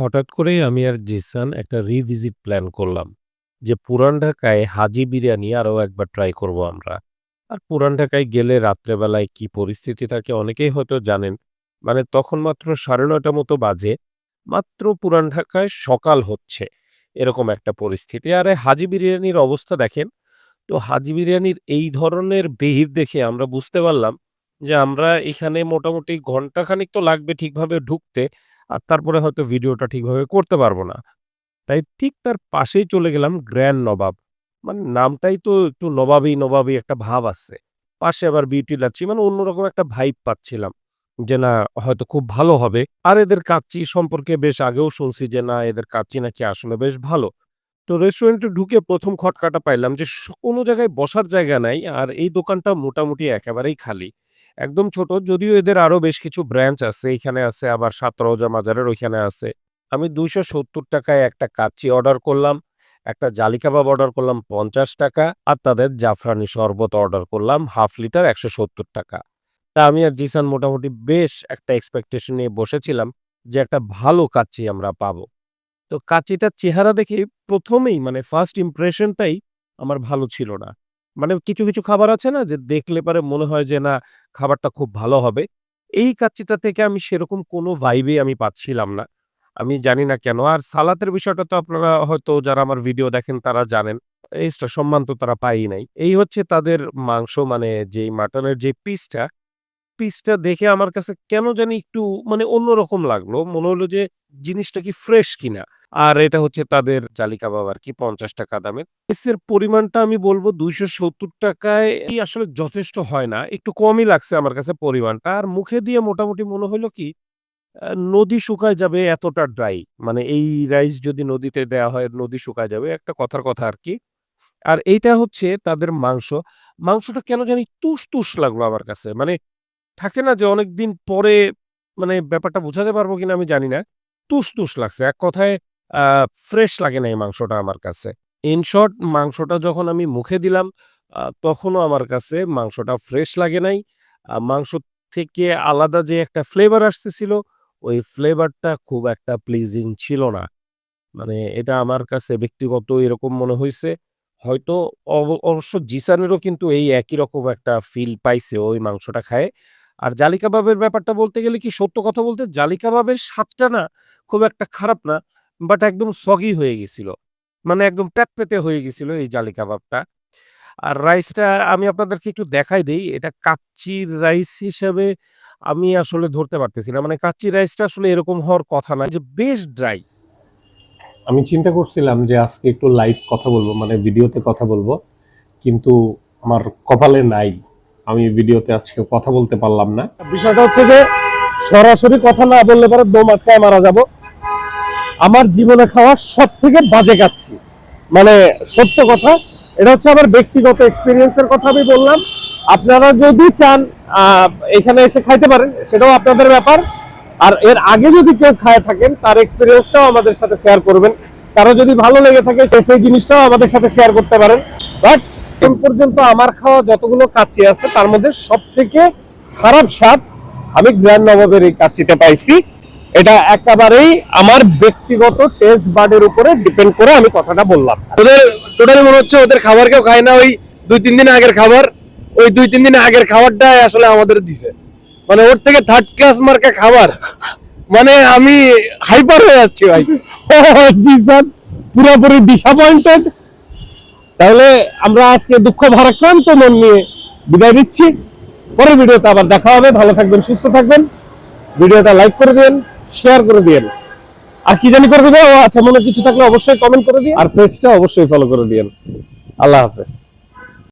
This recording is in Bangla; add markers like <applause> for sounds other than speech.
হঠাৎ করেই আমি আর জিসান একটা রিভিজিট প্ল্যান করলাম যে পুরান ঢাকায় হাজি বিরিয়ানি আরও একবার ট্রাই করব আমরা। আর পুরান ঢাকায় গেলে রাত্রেবেলায় কি পরিস্থিতি থাকে অনেকেই হয়তো জানেন মানে তখন মাত্র সাড়ে নয়টা মতো বাজে, মাত্র পুরান ঢাকায় সকাল হচ্ছে এরকম একটা পরিস্থিতি। আর হাজি বিরিয়ানির অবস্থা দেখেন, তো হাজি বিরিয়ানির এই ধরনের ভিড় দেখে আমরা বুঝতে পারলাম যে আমরা এখানে মোটামুটি ঘন্টাখানিক তো লাগবে ঠিকভাবে ঢুকতে আর তারপরে হয়তো ভিডিওটা ঠিকভাবে করতে পারব না। তাই ঠিক তার পাশেই চলে গেলাম গ্র্যান্ড নবাব। মানে নামটাই তো একটু নবাবী নবাবী একটা ভাব আছে। পাশে আবার বিউটি লাচ্ছি মানে অন্যরকম একটা ভাইব পাচ্ছিলাম যে না, হয়তো খুব ভালো হবে। আর এদের কাচ্চি সম্পর্কে বেশ আগেও শুনছি যে না, এদের কাচ্চি নাকি আসলে বেশ ভালো। তো রেস্টুরেন্টে ঢুকে প্রথম খটকাটা পাইলাম যে কোনো জায়গায় বসার জায়গা নাই আর এই দোকানটা মোটামুটি একেবারেই খালি। একদম ছোট, যদিও এদের আরও বেশ কিছু ব্রাঞ্চ আছে, এখানে আছে, আবার সাতরোজা মাজারের ওইখানে আছে। আমি দুইশো সত্তর টাকায় একটা কাচ্চি অর্ডার করলাম, একটা জালি কাবাব অর্ডার করলাম পঞ্চাশ টাকা, আর তাদের জাফরানি শরবত অর্ডার করলাম হাফ লিটার একশো সত্তর টাকা। তা আমি আর জিসান মোটামুটি বেশ একটা এক্সপেকটেশন নিয়ে বসেছিলাম যে একটা ভালো কাচ্চি আমরা পাবো। তো কাচ্চিটার চেহারা দেখে প্রথমেই মানে ফার্স্ট ইমপ্রেশনটাই আমার ভালো ছিল না। মানে কিছু কিছু খাবার আছে না যে দেখলে পরে মনে হয় যে না, খাবারটা খুব ভালো হবে। এই কাচ্চিটা থেকে আমি সেরকম কোনো ভাইবে আমি পাচ্ছিলাম না। আমি জানি না কেন। আর সালাতের বিষয়টা তো আপনারা হয়তো যারা আমার ভিডিও দেখেন তারা জানেন। এক্সট্রা সম্মান তো তারা পাই নাই। এই হচ্ছে তাদের মাংস মানে যেই মাটনের যে পিসটা পিসটা দেখে আমার কাছে কেন জানি একটু মানে অন্যরকম লাগল। মনে হলো যে জিনিসটা কি ফ্রেশ কিনা। আর এটা হচ্ছে তাদের জালি কাবাব আর কি, পঞ্চাশ টাকা দামের। এর পরিমাণটা আমি বলব দুইশো সত্তর টাকায় আসলে যথেষ্ট হয় না, একটু কমই লাগছে আমার কাছে পরিমাণটা। আর মুখে দিয়ে মোটামুটি মনে হলো কি নদী শুকায় যাবে এতটা ড্রাই মানে এই রাইস যদি নদীতে দেওয়া হয়, নদী শুকায় যাবে, একটা কথার কথা আর কি। আর এইটা হচ্ছে তাদের মাংস। মাংসটা কেন জানি তুষ তুষ লাগল আমার কাছে। মানে থাকে না যে অনেকদিন পরে মানে ব্যাপারটা বোঝাতে পারব কিনা আমি জানি না। তুষ তুষ লাগছে। এক কথায় ফ্রেশ লাগে না এই মাংসটা আমার কাছে। ইন শর্ট মাংসটা যখন আমি মুখে দিলাম তখনও আমার কাছে মাংসটা ফ্রেশ লাগে নাই। মাংস থেকে আলাদা যে একটা ফ্লেভার আসতেছিল, ওই ফ্লেভারটা খুব একটা প্লিজিং ছিল না। মানে এটা আমার কাছে ব্যক্তিগত এরকম মনে হয়েছে হয়তো অব- অবশ্য জিসানেরও কিন্তু এই একই রকম একটা ফিল পাইছে, ওই মাংসটা খায়। আর জালি কাবাবের ব্যাপারটা বলতে গেলে কি সত্য কথা বলতে জালি কাবাবের স্বাদটা না খুব একটা খারাপ না বাট একদম সগি হয়ে গেছিল। মানে একদম প্যাতপেতে হয়ে গেছিল এই জালি কাবাবটা আর রাইসটা আমি আপনাদেরকে একটু দেখাই দিই, এটা কাচ্চি রাইস হিসেবে আমি আসলে ধরতে পারতেছি না। মানে কাচ্চি রাইসটা আসলে এরকম হওয়ার কথা না, যে বেশ ড্রাই আমি চিন্তা করছিলাম যে আজকে একটু লাইভ কথা বলব মানে ভিডিওতে কথা বলব, কিন্তু আমার কপালে নাই। আমি ভিডিওতে আজকে কথা বলতে পারলাম না। বিষয়টা হচ্ছে যে, সরাসরি কথা না বললে পরে দম আটকায় মারা যাব। আমার জীবনে খাওয়া সব থেকে বাজে কাচ্ছি। মানে সত্য কথা, এটা হচ্ছে আমার ব্যক্তিগত এক্সপিরিয়েন্সের কথা আমি বললাম। আপনারা যদি চান এখানে এসে খাইতে পারেন, সেটাও আপনাদের ব্যাপার। আর এর আগে যদি কেউ খায় থাকেন, তার এক্সপিরিয়েন্সটাও আমাদের সাথে শেয়ার করবেন। কারও যদি ভালো লেগে থাকে সেই জিনিসটাও আমাদের সাথে শেয়ার করতে পারেন। বাট এখন পর্যন্ত আমার খাওয়া যতগুলো কাচ্চি আছে তার মধ্যে সব থেকে খারাপ স্বাদ আমি গ্র্যান্ড নবাবের এই কাচ্চিতে পাইছি। এটা একেবারেই আমার ব্যক্তিগত টেস্ট বার্ডের উপরে ডিপেন্ড করে আমি কথাটা বললাম। ওদের টোটালি মনে হচ্ছে ওদের খাবার কেউ খায় না ওই দুই তিন দিন আগের খাবার ওই দুই তিন দিন আগের খাবারটা আসলে আমাদের দিছে। মানে ওর থেকে থার্ড ক্লাস মার্কা খাবার মানে আমি হাইপার হয়ে যাচ্ছি ভাই। <laughs> জি স্যার পুরোপুরি ডিসঅ্যাপয়েন্টেড তাহলে আমরা আজকে দুঃখ ভারাক্রান্ত মন নিয়ে বিদায় দিচ্ছি পরের ভিডিওতে আবার দেখা হবে। ভালো থাকবেন, সুস্থ থাকবেন। ভিডিওটা লাইক করে দিন শেয়ার করে দিন আর কি জানি করে দেবে? ও আচ্ছা মনে কিছু থাকলে অবশ্যই কমেন্ট করে দিন আর পেজটা অবশ্যই ফলো করে দিন আল্লাহ হাফেজ।